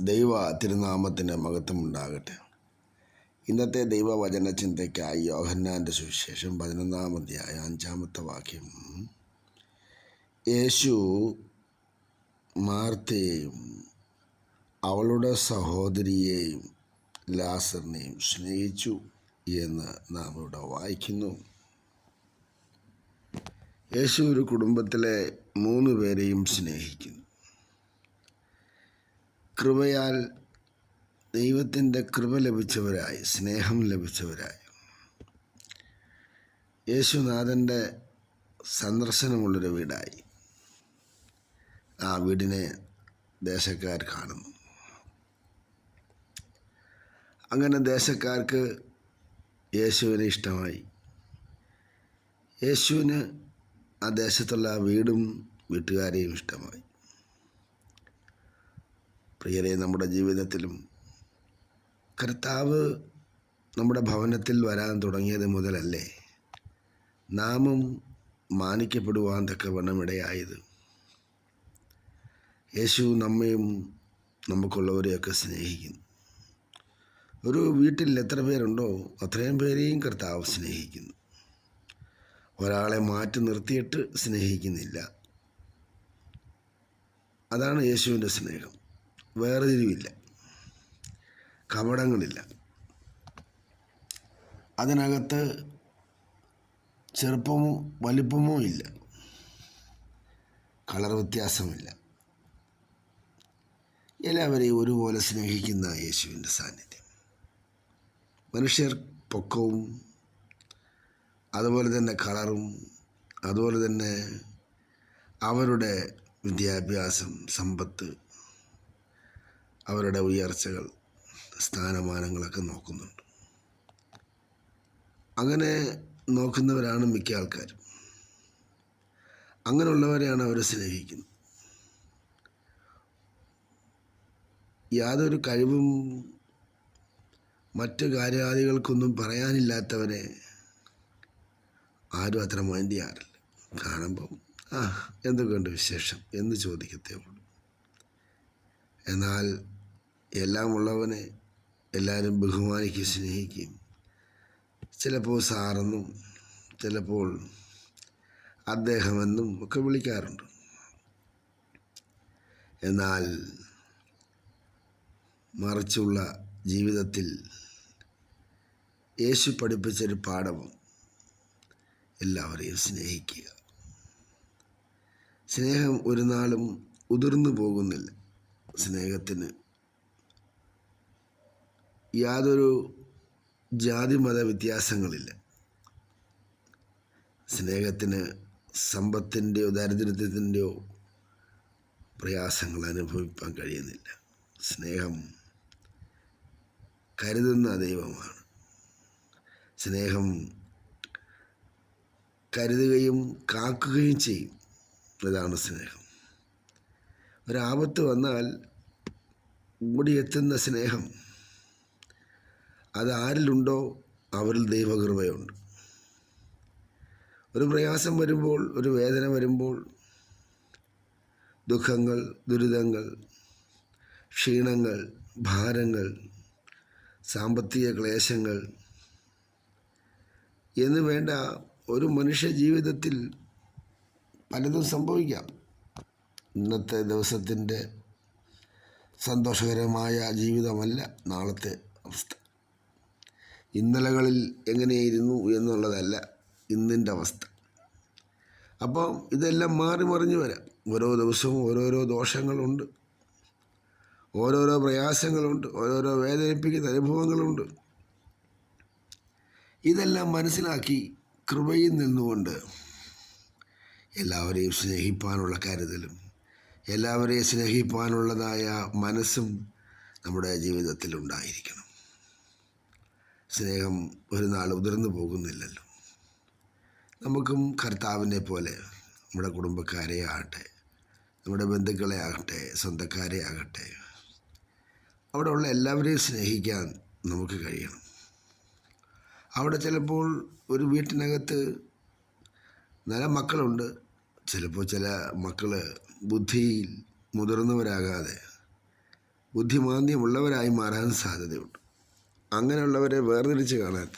ദൈവ തിരുനാമത്തിന് മഹത്വം ഉണ്ടാകട്ടെ ഇന്നത്തെ ദൈവവചന ചിന്തയ്ക്കായി യോഹന്നാന്റെ സുവിശേഷം പതിനൊന്നാം അധ്യായ അഞ്ചാമത്തെ വാക്യം. യേശു മാർത്തയെയും അവളുടെ സഹോദരിയെയും ലാസറിനെയും സ്നേഹിച്ചു എന്ന് നാം ഇവിടെ വായിക്കുന്നു. യേശു ഒരു കുടുംബത്തിലെ മൂന്ന് പേരെയും സ്നേഹിക്കുന്നു. കൃപയാൽ ദൈവത്തിന്റെ കൃപ ലഭിച്ചവരായി സ്നേഹം ലഭിച്ചവരായി. യേശുനാഥന്റെ സന്ദർശനമുള്ളൊരു വീടായി. ആ വീടിനെ ദേശക്കാർ കാണുന്നു. അങ്ങനെ ദേശക്കാർക്ക് യേശുവിനെ ഇഷ്ടമായി. യേശുവിന് ആ ദേശത്തുള്ള വീടും വീട്ടുകാരെയും ഇഷ്ടമായി. പ്രിയരെ നമ്മുടെ ജീവിതത്തിലും കർത്താവ് നമ്മുടെ ഭവനത്തിൽ വരാൻ തുടങ്ങിയത് മുതലല്ലേ? നാമും മാനിക്കപ്പെടുവാൻ തക്കവണ്ണം ഇടയായത് യേശു നമ്മയും നമുക്കുള്ളവരെയൊക്കെ സ്നേഹിക്കുന്നു. ഒരു വീട്ടിൽ എത്ര പേരുണ്ടോ അത്രയും പേരെയും കർത്താവ് സ്നേഹിക്കുന്നു. ഒരാളെ മാറ്റി നിർത്തിയിട്ട് സ്നേഹിക്കുന്നില്ല. അതാണ് യേശുവിന്റെ സ്നേഹം. വേർതിരിവില്ല കപടങ്ങളില്ല. അതിനകത്ത് ചെറുപ്പമോ വലിപ്പമോ ഇല്ല. കളർ വ്യത്യാസമില്ല. എല്ലാവരെയും ഒരുപോലെ സ്നേഹിക്കുന്ന യേശുവിന്റെ സാന്നിധ്യം. മനുഷ്യർ പൊക്കവും അതുപോലെ തന്നെ കളറും അതുപോലെ തന്നെ അവരുടെ വിദ്യാഭ്യാസം സമ്പത്ത് അവരുടെ ഉയർച്ചകൾ സ്ഥാനമാനങ്ങളൊക്കെ നോക്കുന്നുണ്ട്. അങ്ങനെ നോക്കുന്നവരാണ് മിക്ക ആൾക്കാരും. അങ്ങനെയുള്ളവരെയാണ് അവർ സ്നേഹിക്കുന്നത്. യാതൊരു കഴിവും മറ്റു കാര്യാദികൾക്കൊന്നും പറയാനില്ലാത്തവരെ ആരും അത്ര മൈൻഡ് ചെയ്യാറില്ല. കാണുമ്പം ആ എന്തൊക്കെയുണ്ട് വിശേഷം? എന്ന് ചോദിക്കത്തേ ഉള്ളൂ. എന്നാൽ എല്ലാം ഉള്ളവനെ എല്ലാവരും ബഹുമാനിക്കുകയും സ്നേഹിക്കുകയും ചിലപ്പോൾ സാറെന്നും ചിലപ്പോൾ അദ്ദേഹമെന്നും ഒക്കെ വിളിക്കാറുണ്ട്. എന്നാൽ മറിച്ചുള്ള ജീവിതത്തിൽ യേശു പഠിപ്പിച്ചൊരു പാഠവും എല്ലാവരെയും സ്നേഹിക്കുക. സ്നേഹം ഒരു നാളും ഉതിർന്നു പോകുന്നില്ല. സ്നേഹത്തിന് യാതൊരു ജാതി മത വ്യത്യാസങ്ങളില്ല. സ്നേഹത്തിന് സമ്പത്തിന്റെയോ ദാരിദ്ര്യത്തിന്റെയോ പ്രയാസങ്ങൾ അനുഭവിക്കാൻ കഴിയുന്നില്ല. സ്നേഹം കരുതുന്ന ദൈവമാണ്. സ്നേഹം കരുതുകയും കാക്കുകയും ചെയ്യും. അതാണ് സ്നേഹം. ഒരാപത്ത് വന്നാൽ ഓടിയെത്തുന്ന സ്നേഹം അത് ആരിലുണ്ടോ അവരിൽ ദൈവകൃപയുണ്ട്. ഒരു പ്രയാസം വരുമ്പോൾ ഒരു വേദന വരുമ്പോൾ ദുഃഖങ്ങൾ ദുരിതങ്ങൾ ക്ഷീണങ്ങൾ ഭാരങ്ങൾ സാമ്പത്തിക ക്ലേശങ്ങൾ എന്ന് വേണ്ട ഒരു മനുഷ്യ ജീവിതത്തിൽ പലതും സംഭവിക്കാം. ഇന്നത്തെ ദിവസത്തിന്റെ സന്തോഷകരമായ ജീവിതമല്ല നാളത്തെ അവസ്ഥ. ഇന്നലകളിൽ എങ്ങനെയായിരുന്നു എന്നുള്ളതല്ല ഇന്നിന്റെ അവസ്ഥ. അപ്പോൾ ഇതെല്ലാം മാറി മറിഞ്ഞു വരാം. ഓരോ ദിവസവും ഓരോരോ ദോഷങ്ങളുണ്ട്. ഓരോരോ പ്രയാസങ്ങളുണ്ട്. ഓരോരോ വേദനിപ്പിക്കുന്ന അനുഭവങ്ങളുണ്ട്. ഇതെല്ലാം മനസ്സിലാക്കി കൃപയിൽ നിന്നുകൊണ്ട് എല്ലാവരെയും സ്നേഹിപ്പാനുള്ള കരുതലും എല്ലാവരെയും സ്നേഹിപ്പാനുള്ളതായ മനസ്സും നമ്മുടെ ജീവിതത്തിൽ ഉണ്ടായിരിക്കണം സ്നേഹം ഒരു നാൾ ഉതിർന്നു പോകുന്നില്ലല്ലോ. നമുക്കും കർത്താവിനെ പോലെ നമ്മുടെ കുടുംബക്കാരെ ആകട്ടെ നമ്മുടെ ബന്ധുക്കളെ ആകട്ടെ സ്വന്തക്കാരെ ആകട്ടെ അവിടെ ഉള്ള എല്ലാവരെയും സ്നേഹിക്കാൻ നമുക്ക് കഴിയണം. അവിടെ ചിലപ്പോൾ ഒരു വീട്ടിനകത്ത് നല്ല മക്കളുണ്ട്. ചിലപ്പോൾ ചില മക്കൾ ബുദ്ധിയിൽ മുതിർന്നവരാകാതെ ബുദ്ധിമാന്ദ്യമുള്ളവരായി മാറാൻ സാധ്യതയുണ്ട്. അങ്ങനെയുള്ളവരെ വേർതിരിച്ച് കാണാൻ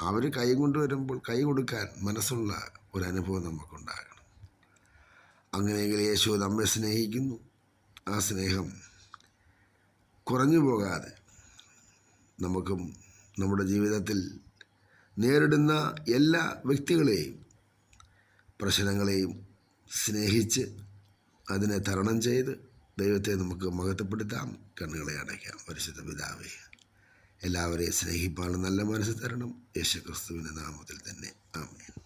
അവർ കൈ കൊണ്ടുവരുമ്പോൾ കൈ കൊടുക്കാൻ മനസ്സുള്ള ഒരനുഭവം നമുക്കുണ്ടാകണം. അങ്ങനെയെങ്കിൽ യേശു നമ്മെ സ്നേഹിക്കുന്നു. ആ സ്നേഹം കുറഞ്ഞു പോകാതെ നമുക്കും നമ്മുടെ ജീവിതത്തിൽ നേരിടുന്ന എല്ലാ വ്യക്തികളെയും പ്രശ്നങ്ങളെയും സ്നേഹിച്ച് അതിനെ തരണം ചെയ്ത് ദൈവത്തെ നമുക്ക് മഹത്വപ്പെടുത്താം. കണ്ണുകളെ അടയ്ക്കാം. പരിശുദ്ധ പിതാവേ എല്ലാവരെയും സ്നേഹിപ്പാണ് നല്ല മനസ്സ് തരണം. യേശുക്രിസ്തുവിന്റെ നാമത്തിൽ തന്നെ. ആമേൻ.